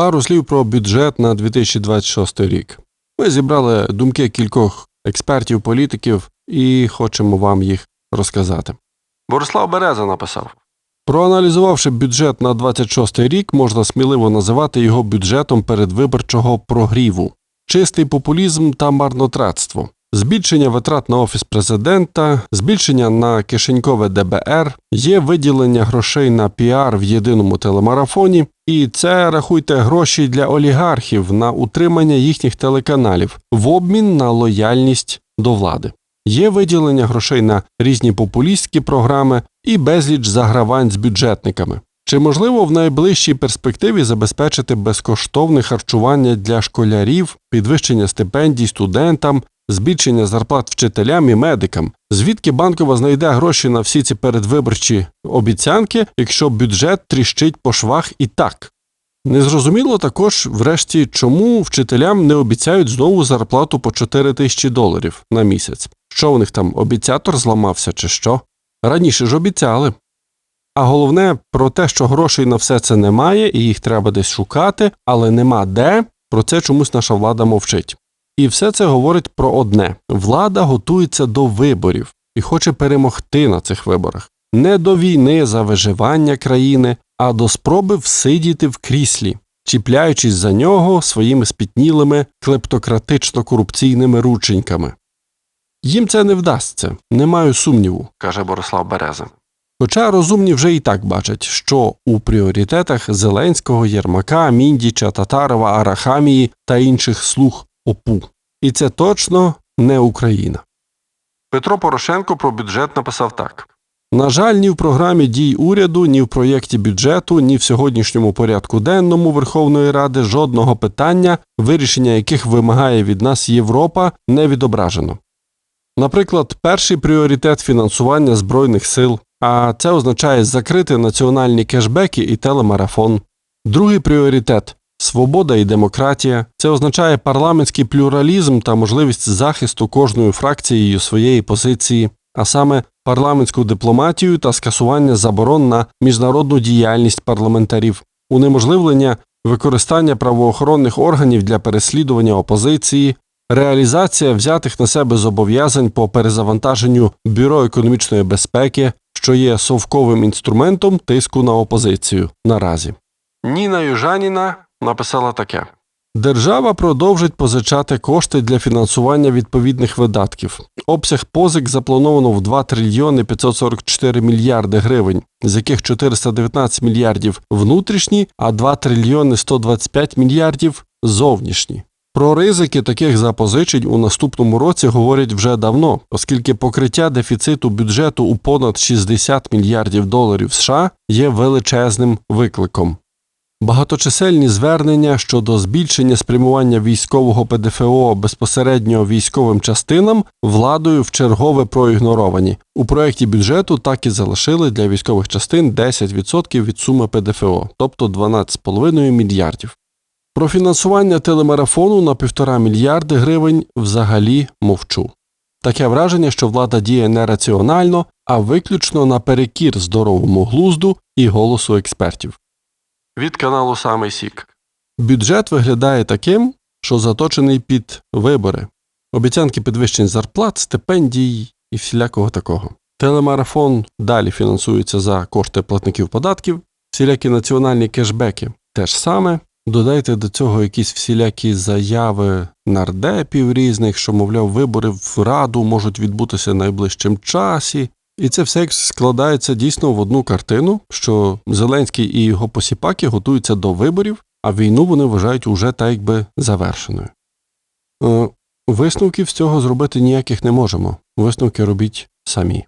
Пару слів про бюджет на 2026 рік. Ми зібрали думки кількох експертів, політиків і хочемо вам їх розказати. Борислав Береза написав: Проаналізувавши бюджет на 26 рік, можна сміливо називати його бюджетом передвиборчого прогріву, чистий популізм та марнотратство. Збільшення витрат на офіс президента, збільшення на кишенькове ДБР, є виділення грошей на піар в єдиному телемарафоні, і це рахуйте гроші для олігархів на утримання їхніх телеканалів в обмін на лояльність до влади. Є виділення грошей на різні популістські програми і безліч загравань з бюджетниками. Чи можливо в найближчій перспективі забезпечити безкоштовне харчування для школярів, підвищення стипендій студентам, збільшення зарплат вчителям і медикам? Звідки банкова знайде гроші на всі ці передвиборчі обіцянки, якщо бюджет тріщить по швах і так? Незрозуміло також, врешті, чому вчителям не обіцяють знову зарплату по 4 тисячі доларів на місяць. Що у них там обіцятор зламався чи що? Раніше ж обіцяли. А головне про те, що грошей на все це немає, і їх треба десь шукати, але нема де, про це чомусь наша влада мовчить. І все це говорить про одне: влада готується до виборів і хоче перемогти на цих виборах. Не до війни за виживання країни, а до спроби всидіти в кріслі, чіпляючись за нього своїми спітнілими клептократично-корупційними рученьками. Їм це не вдасться, не маю сумніву, каже Борислав Береза. Хоча розумні вже і так бачать, що у пріоритетах Зеленського, Єрмака, Міндіча, Татарова, Арахамії та інших слуг ОПУ. І це точно не Україна. Петро Порошенко про бюджет написав так. На жаль, ні в програмі дій уряду, ні в проєкті бюджету, ні в сьогоднішньому порядку денному Верховної Ради жодного питання, вирішення яких вимагає від нас Європа, не відображено. Наприклад, перший пріоритет фінансування Збройних сил, а це означає закрити національні кешбеки і телемарафон. Другий пріоритет свобода і демократія. Це означає парламентський плюралізм та можливість захисту кожною фракцією своєї позиції, а саме парламентську дипломатію та скасування заборон на міжнародну діяльність парламентарів, унеможливлення використання правоохоронних органів для переслідування опозиції, реалізація взятих на себе зобов'язань по перезавантаженню Бюро економічної безпеки, що є совковим інструментом тиску на опозицію наразі. Ніна Южаніна написала таке. Держава продовжить позичати кошти для фінансування відповідних видатків. Обсяг позик заплановано в 2 трильйони 544 мільярди гривень, з яких 419 мільярдів внутрішні, а 2 трильйони 125 мільярдів зовнішні. Про ризики таких запозичень у наступному році говорять вже давно, оскільки покриття дефіциту бюджету у понад 60 мільярдів доларів США є величезним викликом. Багаточисельні звернення щодо збільшення спрямування військового ПДФО безпосередньо військовим частинам владою вчергове проігноровані. У проєкті бюджету так і залишили для військових частин 10% від суми ПДФО, тобто 12,5 мільярдів. Про фінансування телемарафону на півтора мільярди гривень взагалі мовчу. Таке враження, що влада діє не раціонально, а виключно наперекір здоровому глузду і голосу експертів. Від каналу Самий Сік. Бюджет виглядає таким, що заточений під вибори, обіцянки підвищень зарплат, стипендій і всілякого такого. Телемарафон далі фінансується за кошти платників податків, всілякі національні кешбеки теж саме. Додайте до цього якісь всілякі заяви нардепів різних, що, мовляв, вибори в раду можуть відбутися найближчим часі. І це все складається дійсно в одну картину, що Зеленський і його посіпаки готуються до виборів, а війну вони вважають уже так якби завершеною. Е, Висновків з цього зробити ніяких не можемо. Висновки робіть самі.